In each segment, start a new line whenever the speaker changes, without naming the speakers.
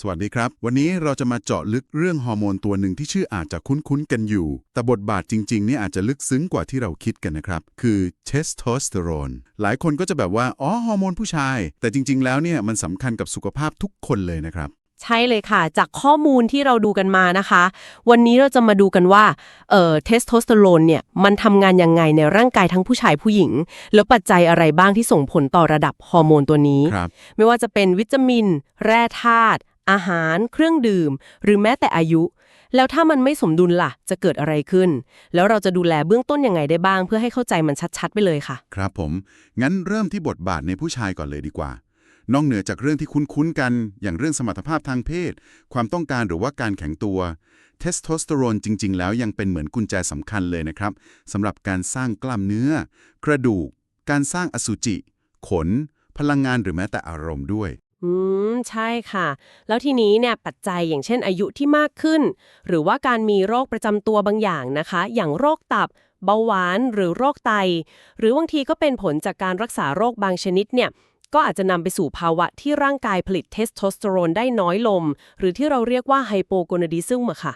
สวัสดีครับ วันนี้เราจะมาเจาะลึกเรื่องฮอร์โมนตัวหนึ่งที่ชื่ออาจจะคุ้นๆกันอยู่ แต่บทบาทจริงๆเนี่ยอาจจะลึกซึ้งกว่าที่เราคิดกันนะครับ คือเทสโทสเตอโรนหลายคนก็จะแบบว่า อ๋อ ฮอร์โมนผู้ชาย แต่จริง ๆ แล้วเนี่ยมันสำคัญกับสุขภาพทุกคนเลยนะครับ
ใช่เลยค่ะ จากข้อมูลที่เราดูกันมานะคะ วันนี้เราจะมาดูกันว่าเอ่อเทสโทสเตอโรนเนี่ยมันทำงานยังไงในร่างกายทั้งผู้ชายผู้หญิง แล้วปัจจัยอะไรบ้างที่ส่งผลต่อระดับฮอร์โมนตัวนี้
ครับ
ไม่ว่าจะเป็นวิตามิน แร่ธาตุ อาหาร เครื่องดื่ม หรือแม้แต่อายุ แล้วถ้ามันไม่สมดุลล่ะ จะเกิดอะไรขึ้น แล้วเราจะดูแลเบื้องต้นยังไงได้บ้าง เพื่อให้เข้าใจมันชัดๆ ไปเลยค่ะ
ครับผม งั้นเริ่มที่บทบาทในผู้ชายก่อนเลยดีกว่านอกเหนือจากเรื่องที่คุ้นๆกัน อย่างเรื่องสมรรถภาพทางเพศ ความต้องการหรือว่าการแข็งตัว เทสโทสเตอโรนจริง ๆ แล้วยังเป็นเหมือนกุญแจสำคัญเลยนะครับสำหรับการสร้างกล้ามเนื้อ กระดูก การสร้างอสุจิ ขน พลังงานหรือแม้แต่อารมณ์ด้วย
อืม ใช่ค่ะ แล้วทีนี้เนี่ยปัจจัยอย่างเช่นอายุที่มากขึ้น หรือว่าการมีโรคประจำตัวบางอย่างนะคะ อย่างโรคตับ เบาหวานหรือโรคไต หรือบางทีก็เป็นผลจากการรักษาโรคบางชนิดเนี่ยก็อาจจะนำไปสู่ภาวะที่ร่างกายผลิตเทสโทสเตอโรนได้น้อยลง หรือที่เราเรียกว่าไฮโปโกนดิซึมอะค่ะ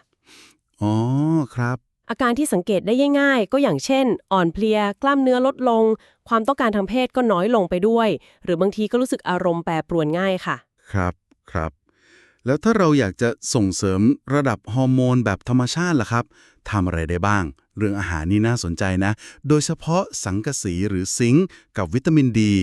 อ๋อ ครับ
อาการที่สังเกตได้ง่ายๆ ก็อย่างเช่น อ่อนเพลีย กล้ามเนื้อลดลง ความต้องการทางเพศก็น้อยลงไปด้วย หรือบางทีก็รู้สึกอารมณ์แปรปรวนง่ายค่ะ
ครับครับ แล้วถ้าเราอยากจะส่งเสริมระดับฮอร์โมนแบบธรรมชาติล่ะครับทำอะไรได้บ้าง เรื่องอาหารนี่น่าสนใจนะ โดยเฉพาะสังกะสีหรือซิงค์กับวิตามินดี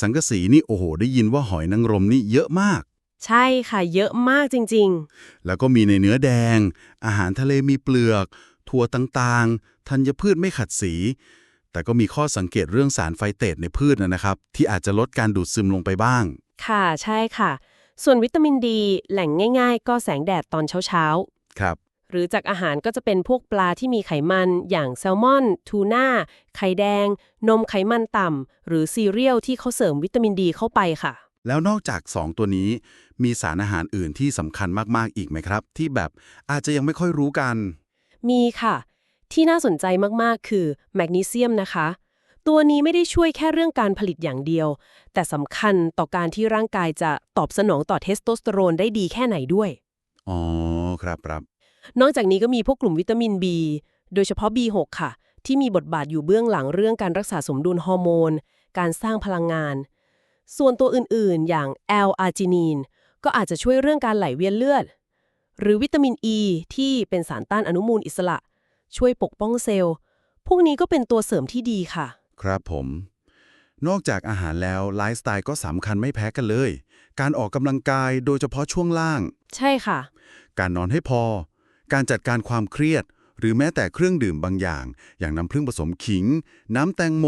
สังกะสีนี่โอ้โห ได้ยินว่าหอยนางรมนี่เยอะมาก
ใช่ค่ะ เยอะมากจริงๆ
แล้วก็มีในเนื้อแดง อาหารทะเลมีเปลือก ถั่วต่างๆ ธัญพืชไม่ขัดสี แต่ก็มีข้อสังเกตเรื่องสารไฟเตตในพืชนะนะครับ ที่อาจจะลดการดูดซึมลงไปบ้าง
ค่ะใช่ค่ะ ส่วนวิตามินดีแหล่งง่าย ๆ ก็แสงแดดตอนเช้า
ครับ
ๆหรือจากอาหารก็จะเป็นพวกปลาที่มีไขมันอย่างแซลมอน ทูน่า ไข่แดง นมไขมันต่ำหรือซีเรียลที่เขาเสริมวิตามินดีเข้าไปค่ะ
แล้วนอกจาก 2 ตัวนี้ มีสารอาหารอื่นที่สำคัญมากๆอีกไหมครับ ที่แบบอาจจะยังไม่ค่อยรู้กัน
มีค่ะ ที่น่าสนใจมากๆ คือแมกนีเซียมนะคะ ตัวนี้ไม่ได้ช่วยแค่เรื่องการผลิตอย่างเดียว แต่สำคัญต่อการที่ร่างกายจะตอบสนองต่อเทสโทสเตอโรนได้ดีแค่ไหนด้วย
อ๋อ ครับครับ
นอกจากนี้ก็มีพวกกลุ่มวิตามิน B โดยเฉพาะ B6 ค่ะ ที่มีบทบาทอยู่เบื้องหลังเรื่องการรักษาสมดุลฮอร์โมน การสร้างพลังงาน ส่วนตัวอื่นๆ อย่าง L อาร์จินีนก็อาจจะช่วยเรื่องการไหลเวียนเลือด หรือวิตามิน E ที่เป็นสารต้านอนุมูลอิสระ ช่วยปกป้องเซลล์ พวกนี้ก็เป็นตัวเสริมที่ดีค่ะ
ครับผม นอกจากอาหารแล้วไลฟ์สไตล์ก็สำคัญไม่แพ้กันเลย การออกกำลังกายโดยเฉพาะช่วงล่าง
ใช่ค่ะ
การนอนให้พอ การจัดการความเครียด หรือแม้แต่เครื่องดื่มบางอย่าง อย่างน้ำผึ้งผสมขิง น้ำแตงโม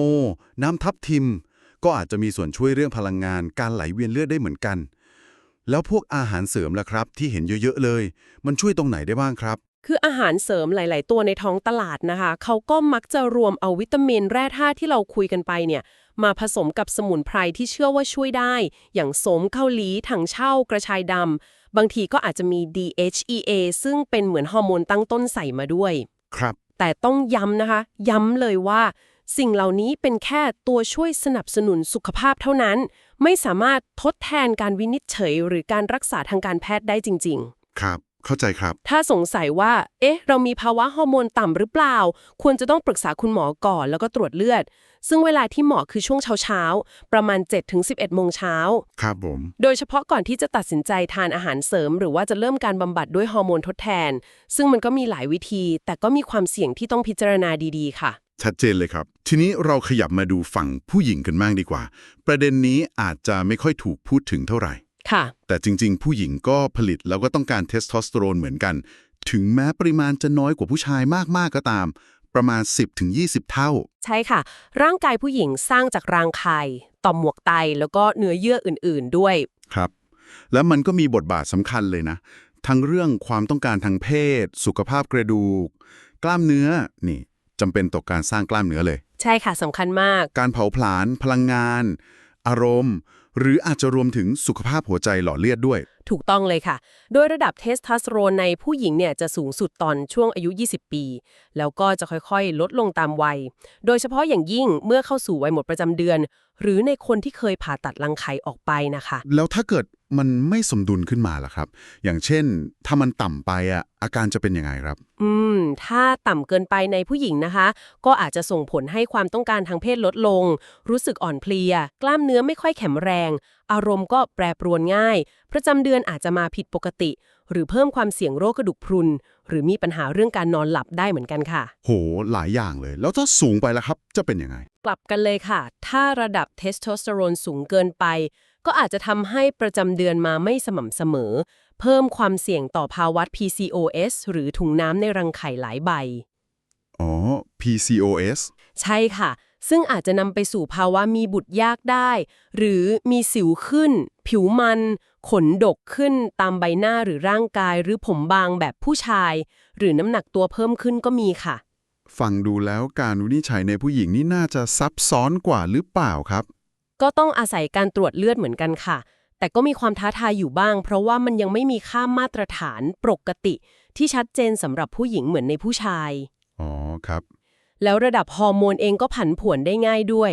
น้ำทับทิม ก็อาจจะมีส่วนช่วยเรื่องพลังงาน การไหลเวียนเลือดได้เหมือนกัน แล้วพวกอาหารเสริมล่ะครับ ที่เห็นเยอะๆเลย มันช่วยตรงไหนได้บ้างครับ
คืออาหารเสริมหลาย ๆ ตัวในท้องตลาดนะคะ เขาก็มักจะรวมเอาวิตามินแร่ธาตุที่เราคุยกันไปเนี่ย มาผสมกับสมุนไพรที่เชื่อว่าช่วยได้ อย่างสมเกาหลีถังเช่ากระชายดำบางทีก็อาจจะมี DHEA ซึ่งเป็นเหมือนฮอร์โมนตั้งต้นใส่มาด้วย
ครับ
แต่ต้องย้ำนะคะ ย้ำเลยว่า สิ่งเหล่านี้เป็นแค่ตัวช่วยสนับสนุนสุขภาพเท่านั้น ไม่สามารถทดแทนการวินิจฉัยหรือการรักษาทางการแพทย์ได้จริง ๆ
ครับ เข้าใจครับ
ถ้าสงสัยว่า เอ๊ะ เรามีภาวะฮอร์โมนต่ำหรือเปล่า ควรจะต้องปรึกษาคุณหมอก่อนแล้วก็ตรวจเลือด ซึ่งเวลาที่เหมาะคือช่วงเช้าๆ ประมาณ 7-11โมงเช้า
ครับผม
โดยเฉพาะก่อนที่จะตัดสินใจทานอาหารเสริม หรือว่าจะเริ่มการบำบัดด้วยฮอร์โมนทดแทน ซึ่งมันก็มีหลายวิธี แต่ก็มีความเสี่ยงที่ต้องพิจารณาดีๆ ค่ะ
ชัดเจนเลยครับ ทีนี้เราขยับมาดูฝั่งผู้หญิงกันบ้างดีกว่า ประเด็นนี้อาจจะไม่ค่อยถูกพูดถึงเท่าไหร่
ค่ะ
แต่จริง ๆ ผู้หญิงก็ผลิตแล้วก็ต้องการเทสโทสเตอโรนเหมือนกัน ถึงแม้ปริมาณจะน้อยกว่าผู้ชายมากๆก็ตาม ประมาณ 10-20 เท่า
ใช่ค่ะ ร่างกายผู้หญิงสร้างจากรางไข่ต่อมหมวกไตแล้วก็เนื้อเยื่ออื่น ๆ ด้วย
ครับ แล้วมันก็มีบทบาทสำคัญเลยนะ ทั้งเรื่องความต้องการทางเพศ สุขภาพกระดูก กล้ามเนื้อนี่ จำเป็นต่อการสร้างกล้ามเนื้อเลย
ใช่ค่ะสำคัญมาก
การเผาผลาญพลังงาน อารมณ์ หรืออาจจะรวมถึงสุขภาพหัวใจหล่อเลือดด้วย
ถูกต้องเลยค่ะ โดยระดับเทสโทสเตอโรนในผู้หญิงเนี่ยจะสูงสุดตอนช่วงอายุ 20 ปี แล้วก็จะค่อยๆ ลดลงตามวัย โดยเฉพาะอย่างยิ่งเมื่อเข้าสู่วัยหมดประจำเดือน หรือในคนที่เคยผ่าตัดรังไข่ออกไปนะคะ
แล้วถ้าเกิดมันไม่สมดุลขึ้นมาล่ะครับ อย่างเช่น ถ้ามันต่ำไปอะอาการจะเป็นยังไงครับ
อืม ถ้าต่ำเกินไปในผู้หญิงนะคะ ก็อาจจะส่งผลให้ความต้องการทางเพศลดลง รู้สึกอ่อนเพลีย กล้ามเนื้อไม่ค่อยแข็งแรง อารมณ์ก็แปรปรวนง่ายประจำเดือนอาจจะมาผิดปกติ หรือเพิ่มความเสี่ยงโรคกระดูกพรุน หรือมีปัญหาเรื่องการนอนหลับได้เหมือนกันค่ะ
โห หลายอย่างเลย แล้วถ้าสูงไปล่ะครับ จะเป็นยังไง
กลับกันเลยค่ะ ถ้าระดับเทสโทสเตอโรนสูงเกินไป ก็อาจจะทำให้ประจำเดือนมาไม่สม่ำเสมอ เพิ่มความเสี่ยงต่อภาวะ PCOS หรือถุงน้ำในรังไข่หลายใบ
อ๋อ PCOS
ใช่ค่ะ ซึ่งอาจจะนำไปสู่ภาวะมีบุตรยากได้ หรือมีสิวขึ้น ผิวมัน ขนดกขึ้นตามใบหน้าหรือร่างกาย หรือผมบางแบบผู้ชาย หรือน้ำหนักตัวเพิ่มขึ้นก็มีค่ะ
ฟังดูแล้วการวินิจฉัยในผู้หญิงนี่น่าจะซับซ้อนกว่าหรือเปล่าครับ
ก็ต้องอาศัยการตรวจเลือดเหมือนกันค่ะ แต่ก็มีความท้าทายอยู่บ้าง เพราะว่ามันยังไม่มีค่ามาตรฐานปกติ ที่ชัดเจนสำหรับผู้หญิงเหมือนในผู้ชาย
อ๋อครับ
แล้วระดับฮอร์โมนเองก็ผันผวนได้ง่ายด้วย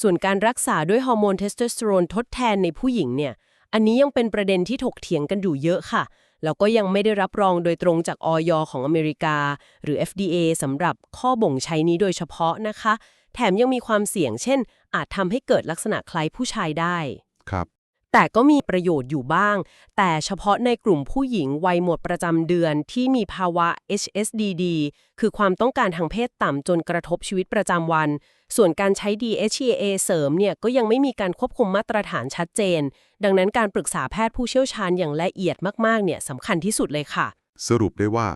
ส่วนการรักษาด้วยฮอร์โมนเทสโทสเตอโรนทดแทนในผู้หญิงเนี่ย อันนี้ยังเป็นประเด็นที่ถกเถียงกันอยู่เยอะค่ะ แล้วก็ยังไม่ได้รับรองโดยตรงจากออยของอเมริกา หรือ FDA สำหรับข้อบ่งใช้นี้โดยเฉพาะนะคะ แถมยังมีความเสี่ยง เช่น อาจทำให้เกิดลักษณะคล้ายผู้ชายได้
ครับ
แต่ก็มีประโยชน์อยู่บ้าง แต่เฉพาะในกลุ่มผู้หญิงวัยหมดประจำเดือนที่มีภาวะ HSDD คือความต้องการทางเพศต่ำจนกระทบชีวิตประจำวัน ส่วนการใช้ DHEA เสริมเนี่ยก็ยังไม่มีการควบคุมมาตรฐานชัดเจน ดังนั้นการปรึกษาแพทย์ผู้เชี่ยวชาญอย่างละเอียดมากๆเนี่ยสำคัญที่สุดเลยค่ะ
สรุปได้ว่า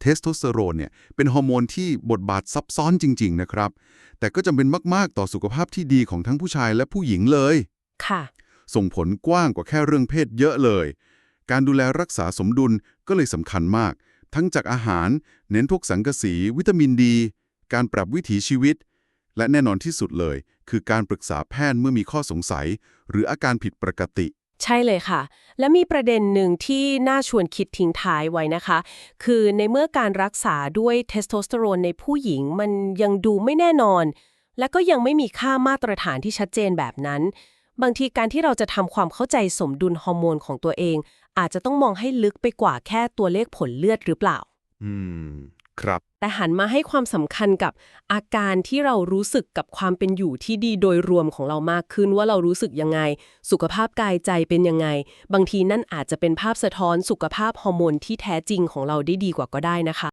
เทสโทสเตอโรนเนี่ยเป็นฮอร์โมนที่บทบาทซับซ้อนจริง ๆ นะครับ แต่ก็จำเป็นมาก ๆ ต่อสุขภาพที่ดีของทั้งผู้ชายและผู้หญิงเลย
ค่ะ
ส่งผลกว้างกว่าแค่เรื่องเพศเยอะเลย การดูแลรักษาสมดุลก็เลยสำคัญมาก ทั้งจากอาหาร เน้นพวกสังกะสี วิตามินดี การปรับวิถีชีวิต และแน่นอนที่สุดเลย คือการปรึกษาแพทย์เมื่อมีข้อสงสัย หรืออาการผิดปกติ
ใช่เลยค่ะ และมีประเด็นหนึ่งที่น่าชวนคิดทิ้งท้ายไว้นะคะ คือในเมื่อการรักษาด้วยเทสโทสเตอโรนในผู้หญิงมันยังดูไม่แน่นอน และก็ยังไม่มีค่ามาตรฐานที่ชัดเจนแบบนั้น บางทีการที่เราจะทำความเข้าใจสมดุลฮอร์โมนของตัวเอง อาจจะต้องมองให้ลึกไปกว่าแค่ตัวเลขผลเลือดหรือเปล่า
อืม ครับ
แต่หันมาให้ความสำคัญกับอาการที่เรารู้สึกกับความเป็นอยู่ที่ดีโดยรวมของเรามากขึ้นว่าเรารู้สึกยังไง สุขภาพกายใจเป็นยังไง บางทีนั่นอาจจะเป็นภาพสะท้อนสุขภาพฮอร์โมนที่แท้จริงของเราได้ดีกว่าก็ได้นะคะ